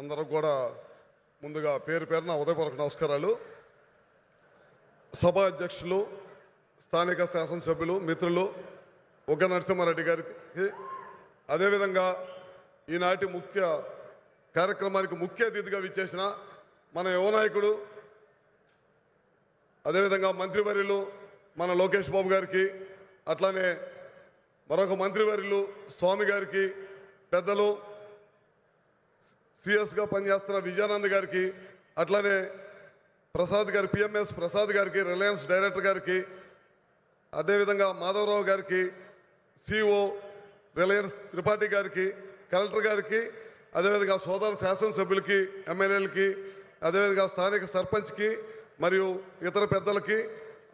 అందరూ కూడా ముందుగా పేరు పేరున ఉదయపూర్వక నమస్కారాలు. సభ అధ్యక్షులు స్థానిక శాసనసభ్యులు మిత్రులు ఒగ్గ నరసింహారెడ్డి గారికి. అదేవిధంగా ఈనాటి ముఖ్య కార్యక్రమానికి ముఖ్య అతిథిగా విచ్చేసిన మన యువనాయకుడు అదేవిధంగా మంత్రివర్యులు మన లోకేష్ బాబు గారికి అట్లానే మరొక మంత్రివర్యులు స్వామి గారికి పెద్దలు సిఎస్గా పనిచేస్తున్న విజయానంద్ గారికి అట్లానే ప్రసాద్ గారి పిఎంఎస్ ప్రసాద్ గారికి రిలయన్స్ డైరెక్టర్ గారికి అదేవిధంగా మాధవరావు గారికి సిఓ రిలయన్స్ త్రిపాఠి గారికి కలెక్టర్ గారికి అదేవిధంగా సోదర శాసనసభ్యులకి ఎమ్మెల్యేలకి అదేవిధంగా స్థానిక సర్పంచ్కి మరియు ఇతర పెద్దలకి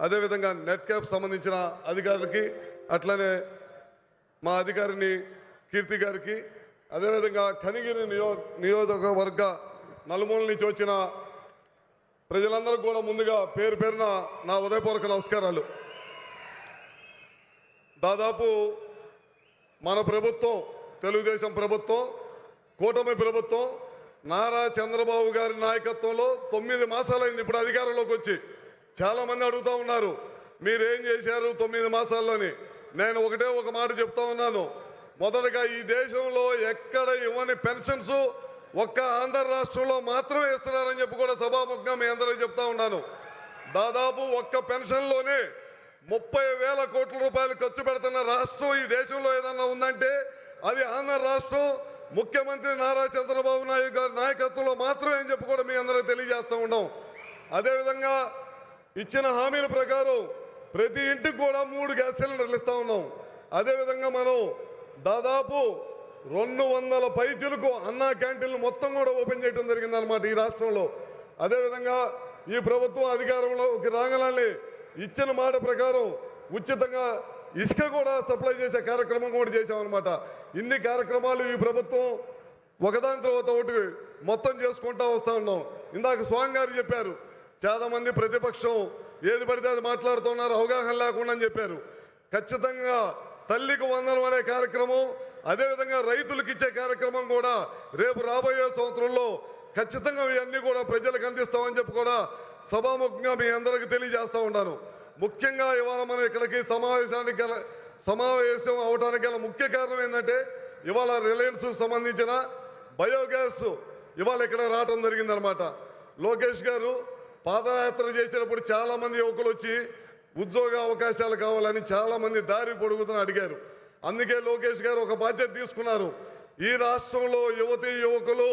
అదేవిధంగా నెట్ క్యాప్ సంబంధించిన అధికారులకి అట్లనే మా అధికారిని కీర్తి గారికి అదేవిధంగా కనిగిరి నియో నియోజకవర్గ నలుమూల నుంచి వచ్చిన ప్రజలందరూ కూడా ముందుగా పేరు పేరున నా ఉదయపూర్వక నమస్కారాలు. దాదాపు మన ప్రభుత్వం తెలుగుదేశం ప్రభుత్వం కూటమి ప్రభుత్వం నారా చంద్రబాబు గారి నాయకత్వంలో తొమ్మిది మాసాలైంది ఇప్పుడు అధికారంలోకి వచ్చి. చాలామంది అడుగుతూ ఉన్నారు మీరేం చేశారు తొమ్మిది మాసాల్లోని? నేను ఒకటే ఒక మాట చెప్తా ఉన్నాను మొదటగా ఈ దేశంలో ఎక్కడ ఇవ్వని పెన్షన్స్ ఒక్క ఆంధ్ర రాష్ట్రంలో మాత్రమే ఇస్తున్నారని చెప్పి కూడా సభాముఖంగా మీ అందరికీ చెప్తా ఉన్నాను. దాదాపు ఒక్క పెన్షన్లోనే ముప్పై వేల కోట్ల రూపాయలు ఖర్చు పెడుతున్న రాష్ట్రం ఈ దేశంలో ఏదన్నా ఉందంటే అది ఆంధ్ర రాష్ట్రం ముఖ్యమంత్రి నారా చంద్రబాబు నాయుడు గారి నాయకత్వంలో మాత్రమే అని చెప్పి కూడా మీ అందరికీ తెలియజేస్తూ ఉన్నాం. అదేవిధంగా ఇచ్చిన హామీల ప్రకారం ప్రతి ఇంటికి కూడా మూడు గ్యాస్ సిలిండర్లు ఇస్తూ ఉన్నాం. అదేవిధంగా మనం దాదాపు రెండు వందల పైచులకు అన్నా క్యాంటీన్లు మొత్తం కూడా ఓపెన్ చేయడం జరిగిందనమాట ఈ రాష్ట్రంలో. అదేవిధంగా ఈ ప్రభుత్వం అధికారంలోకి రాగలని ఇచ్చిన మాట ప్రకారం ఉచితంగా ఇసుక కూడా సప్లై చేసే కార్యక్రమం కూడా చేసామన్నమాట ఇన్ని కార్యక్రమాలు ఈ ప్రభుత్వం ఒకదాని తర్వాత ఒకటి మొత్తం చేసుకుంటా వస్తూ ఉన్నాం. ఇందాక స్వామి గారు చెప్పారు చాలామంది ప్రతిపక్షం ఏది పడితే అది మాట్లాడుతున్నారు అవగాహన లేకుండా అని చెప్పారు. ఖచ్చితంగా తల్లికి వందనం అనే కార్యక్రమం అదేవిధంగా రైతులకు ఇచ్చే కార్యక్రమం కూడా రేపు రాబోయే సంవత్సరంలో ఖచ్చితంగా ఇవన్నీ కూడా ప్రజలకు అందిస్తామని చెప్పి కూడా సభాముఖంగా మీ అందరికీ తెలియజేస్తూ ఉన్నాను. ముఖ్యంగా ఇవాళ మనం ఇక్కడికి సమావేశానికి గల సమావేశం అవడానికి గల ముఖ్య కారణం ఏంటంటే ఇవాళ రిలయన్స్ సంబంధించిన బయోగ్యాస్ ఇవాళ ఇక్కడ రావటం జరిగిందనమాట లోకేష్ గారు పాదయాత్ర చేసినప్పుడు చాలామంది యువకులు వచ్చి ఉద్యోగ అవకాశాలు కావాలని చాలామంది దారి పొడుగుతున్న అడిగారు. అందుకే లోకేష్ గారు ఒక బాధ్యత తీసుకున్నారు. ఈ రాష్ట్రంలో యువతి యువకులు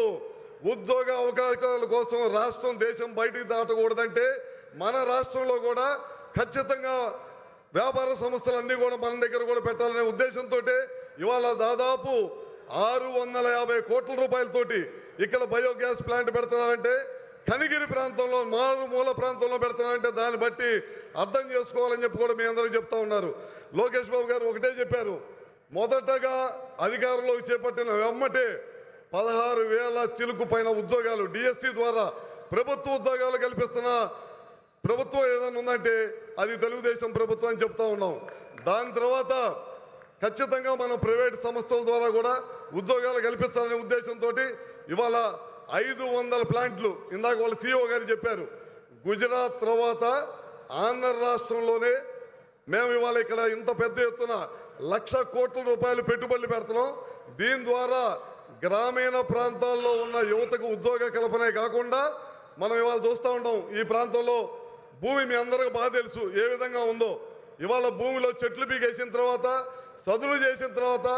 ఉద్యోగ అవకాశాల కోసం రాష్ట్రం దేశం బయటికి దాటకూడదంటే మన రాష్ట్రంలో కూడా ఖచ్చితంగా వ్యాపార సంస్థలన్నీ కూడా మన దగ్గర కూడా పెట్టాలనే ఉద్దేశంతో ఇవాళ దాదాపు ఆరు వందల యాభై కోట్ల రూపాయలతోటి ఇక్కడ బయోగ్యాస్ ప్లాంట్ పెడుతున్నారంటే కనిగిరి ప్రాంతంలో మారుమూల ప్రాంతంలో పెడుతున్నారంటే దాన్ని బట్టి అర్థం చేసుకోవాలని చెప్పి కూడా మీ అందరికీ చెప్తా ఉన్నారు. లోకేష్ బాబు గారు ఒకటే చెప్పారు. మొదటగా అధికారంలోకి చేపట్టిన వెమ్మటే పదహారు వేల చిలుకు పైన ఉద్యోగాలు డిఎస్సి ద్వారా ప్రభుత్వ ఉద్యోగాలు కల్పిస్తున్న ప్రభుత్వం ఏదైనా ఉందంటే అది తెలుగుదేశం ప్రభుత్వం అని చెప్తా ఉన్నాం. దాని తర్వాత ఖచ్చితంగా మనం ప్రైవేట్ సంస్థల ద్వారా కూడా ఉద్యోగాలు కల్పించాలనే ఉద్దేశంతో ఇవాళ ఐదు వందల ప్లాంట్లు. ఇందాక వాళ్ళ సీఓ గారు చెప్పారు. గుజరాత్ తర్వాత ఆంధ్ర రాష్ట్రంలోనే మేము ఇవాళ ఇక్కడ ఇంత పెద్ద ఎత్తున లక్ష కోట్ల రూపాయలు పెట్టుబడులు పెడుతున్నాం. దీని ద్వారా గ్రామీణ ప్రాంతాల్లో ఉన్న యువతకు ఉద్యోగ కల్పనే కాకుండా మనం ఇవాళ చూస్తూ ఉంటాం ఈ ప్రాంతంలో భూమి మీ అందరికి బాగా తెలుసు ఏ విధంగా ఉందో. ఇవాళ భూమిలో చెట్లు పీకేసిన తర్వాత చదువులు చేసిన తర్వాత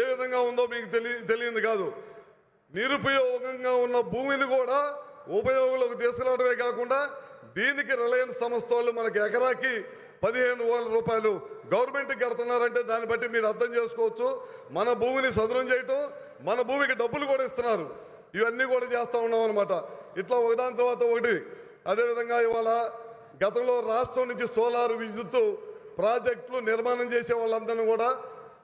ఏ విధంగా ఉందో మీకు తెలియ తెలియదు కాదు. నిరుపయోగంగా ఉన్న భూమిని కూడా ఉపయోగంలోకి తీసుకురావడమే కాకుండా దీనికి రిలయన్స్ సంస్థ వాళ్ళు మనకి ఎకరాకి పదిహేను వేల రూపాయలు గవర్నమెంట్కి కడుతున్నారంటే దాన్ని బట్టి మీరు అర్థం చేసుకోవచ్చు. మన భూమిని సదునం చేయటం మన భూమికి డబ్బులు కూడా ఇస్తున్నారు. ఇవన్నీ కూడా చేస్తూ ఉన్నాం అనమాట ఇట్లా ఒకదాని తర్వాత ఒకటి. అదేవిధంగా ఇవాళ గతంలో రాష్ట్రం నుంచి సోలార్ విద్యుత్ ప్రాజెక్టులు నిర్మాణం చేసే వాళ్ళందరినీ కూడా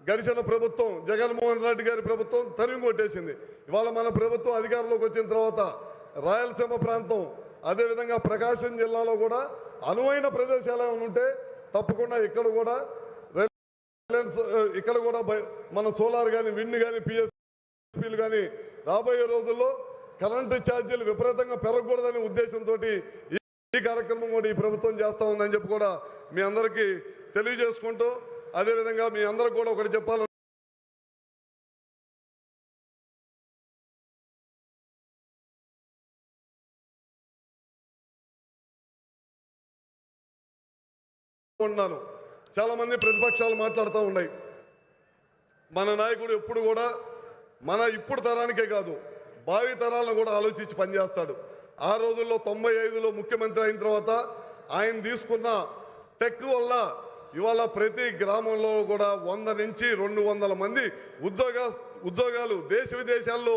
గడిచిన ప్రభుత్వం జగన్మోహన్ రెడ్డి గారి ప్రభుత్వం తరిమి కొట్టేసింది ఇవాళ మన ప్రభుత్వం అధికారంలోకి వచ్చిన తర్వాత రాయలసీమ ప్రాంతం అదేవిధంగా ప్రకాశం జిల్లాలో కూడా అనువైన ప్రదేశాలు ఏమైనా ఉంటే తప్పకుండా ఇక్కడ కూడా రిలయన్స్ ఇక్కడ కూడా మన సోలార్ కానీ విండ్ కానీ పిఎస్పీలు కానీ రాబోయే రోజుల్లో కరెంటు ఛార్జీలు విపరీతంగా పెరగకూడదనే ఉద్దేశంతో ఈ కార్యక్రమం కూడా ఈ ప్రభుత్వం చేస్తూ ఉందని చెప్పి కూడా మీ అందరికీ తెలియజేసుకుంటూ అదేవిధంగా మీ అందరూ కూడా ఒకటి చెప్పాలి ఉన్నాను. చాలా మంది ప్రతిపక్షాలు మాట్లాడుతూ ఉన్నాయి. మన నాయకుడు ఎప్పుడు కూడా మన ఇప్పుడు తరానికే కాదు భావి తరాలను కూడా ఆలోచించి పనిచేస్తాడు. ఆ రోజుల్లో తొంభై ఐదులో ముఖ్యమంత్రి అయిన తర్వాత ఆయన తీసుకున్న టెక్ వల్ల ఇవాళ ప్రతి గ్రామంలో కూడా వంద నుంచి రెండు వందల మంది ఉద్యోగ ఉద్యోగాలు దేశ విదేశాల్లో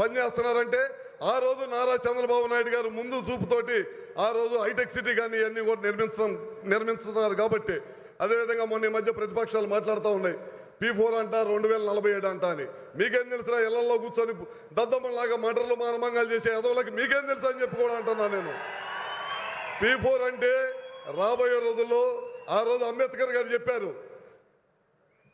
పనిచేస్తున్నారంటే ఆ రోజు నారా చంద్రబాబు నాయుడు గారు ముందు చూపుతోటి ఆ రోజు హైటెక్ సిటీ కానీ ఇవన్నీ కూడా నిర్మించడం నిర్మిస్తున్నారు కాబట్టి. అదేవిధంగా మొన్న ఈ మధ్య ప్రతిపక్షాలు మాట్లాడుతూ ఉన్నాయి. పీ ఫోర్ అంట రెండు వేల నలభై ఏడు అంట అని. మీకేం తెలుసా ఇళ్ళలో కూర్చొని దద్దమ్మలాగా మటర్లు మానమంగాలు చేసే ఎదవలకి మీకేం తెలుసా అని చెప్పి కూడా అంటున్నా నేను. పీ ఫోర్ అంటే రాబోయే రోజుల్లో ఆ రోజు అంబేద్కర్ గారు చెప్పారు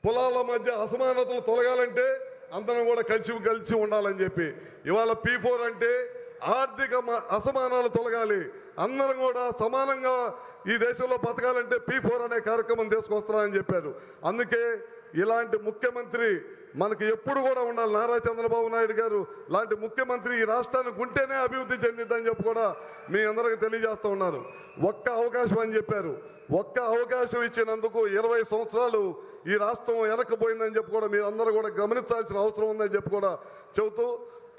కులాల మధ్య అసమానతలు తొలగాలంటే అందరం కూడా కలిసి కలిసి ఉండాలని చెప్పి. ఇవాళ పీ ఫోర్ అంటే ఆర్థిక మ- అసమానాలు తొలగాలి. అందరం కూడా సమానంగా ఈ దేశంలో బతకాలంటే పీ ఫోర్ అనే కార్యక్రమం తీసుకొస్తున్నారని చెప్పారు. అందుకే ఇలాంటి ముఖ్యమంత్రి మనకి ఎప్పుడు కూడా ఉండాలి. నారా చంద్రబాబు నాయుడు గారు లాంటి ముఖ్యమంత్రి ఈ రాష్ట్రానికి ఉంటేనే అభివృద్ధి చెందిద్దని చెప్పి కూడా మీ అందరికి తెలియజేస్తూ ఉన్నారు ఒక్క అవకాశం అని చెప్పారు. ఒక్క అవకాశం ఇచ్చినందుకు ఇరవై సంవత్సరాలు ఈ రాష్ట్రం వెనక్కిపోయిందని చెప్పి కూడా మీరు అందరూ కూడా గమనించాల్సిన అవసరం ఉందని చెప్పి కూడా చెబుతూ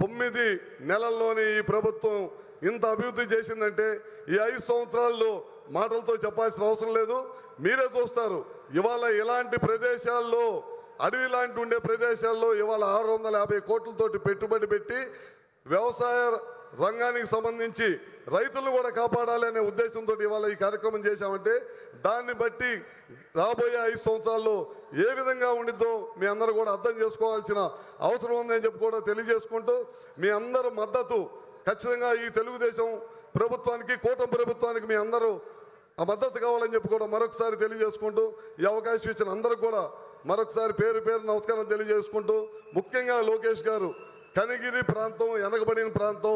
తొమ్మిది నెలల్లోనే ఈ ప్రభుత్వం ఇంత అభివృద్ధి చేసిందంటే ఈ ఐదు సంవత్సరాల్లో మాటలతో చెప్పాల్సిన అవసరం లేదు. మీరే చూస్తారు. ఇవాళ ఇలాంటి ప్రదేశాల్లో అడవి లాంటి ఉండే ప్రదేశాల్లో ఇవాళ ఆరు వందల యాభై కోట్లతోటి పెట్టుబడి పెట్టి వ్యవసాయ రంగానికి సంబంధించి రైతులను కూడా కాపాడాలి అనే ఉద్దేశంతో ఇవాళ ఈ కార్యక్రమం చేశామంటే దాన్ని బట్టి రాబోయే ఐదు సంవత్సరాల్లో ఏ విధంగా ఉండిద్దో మీ అందరూ కూడా అర్థం చేసుకోవాల్సిన అవసరం ఉందని చెప్పి కూడా తెలియజేసుకుంటూ మీ అందరి మద్దతు ఖచ్చితంగా ఈ తెలుగుదేశం ప్రభుత్వానికి కూటమి ప్రభుత్వానికి మీ అందరూ ఆ మద్దతు కావాలని చెప్పి కూడా మరొకసారి తెలియజేసుకుంటూ ఈ అవకాశం ఇచ్చిన అందరికి కూడా మరొకసారి పేరు పేరు నమస్కారం తెలియజేసుకుంటూ ముఖ్యంగా లోకేష్ గారు కనిగిరి ప్రాంతం వెనకబడిన ప్రాంతం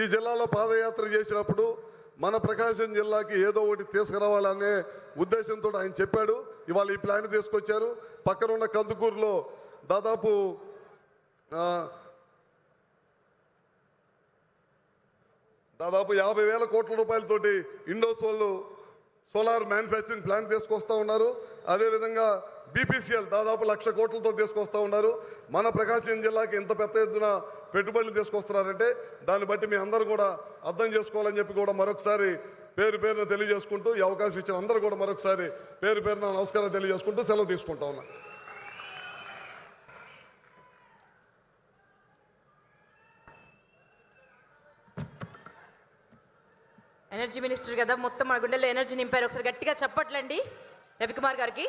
ఈ జిల్లాలో పాదయాత్ర చేసినప్పుడు మన ప్రకాశం జిల్లాకి ఏదో ఒకటి తీసుకురావాలనే ఉద్దేశంతో ఆయన చెప్పాడు. ఇవాళ ఈ ప్లాన్ తీసుకొచ్చారు. పక్కన ఉన్న కందుకూరులో దాదాపు దాదాపు యాభై వేల కోట్ల రూపాయలతోటి ఇండోస్ వాళ్ళు సోలార్ మ్యానుఫ్యాక్చరింగ్ ప్లాంట్ తీసుకొస్తూ ఉన్నారు. అదేవిధంగా బీపీసీఎల్ దాదాపు లక్ష కోట్లతో తీసుకొస్తూ ఉన్నారు. మన ప్రకాశం జిల్లాకి ఇంత పెద్ద ఎత్తున పెట్టుబడులు తీసుకొస్తున్నారంటే దాన్ని బట్టి మీ అందరూ కూడా అర్థం చేసుకోవాలని చెప్పి కూడా మరొకసారి పేరు పేరున తెలియజేసుకుంటూ ఈ అవకాశం ఇచ్చిన అందరూ కూడా మరొకసారి పేరు పేరున నమస్కారం తెలియజేసుకుంటూ సెలవు తీసుకుంటా ఉన్నా. ఎనర్జీ మినిస్టర్ కదా మొత్తం మన గుండెల్లో ఎనర్జీ నింపారు. ఒకసారి గట్టిగా చెప్పట్లండి రవికుమార్ గారికి.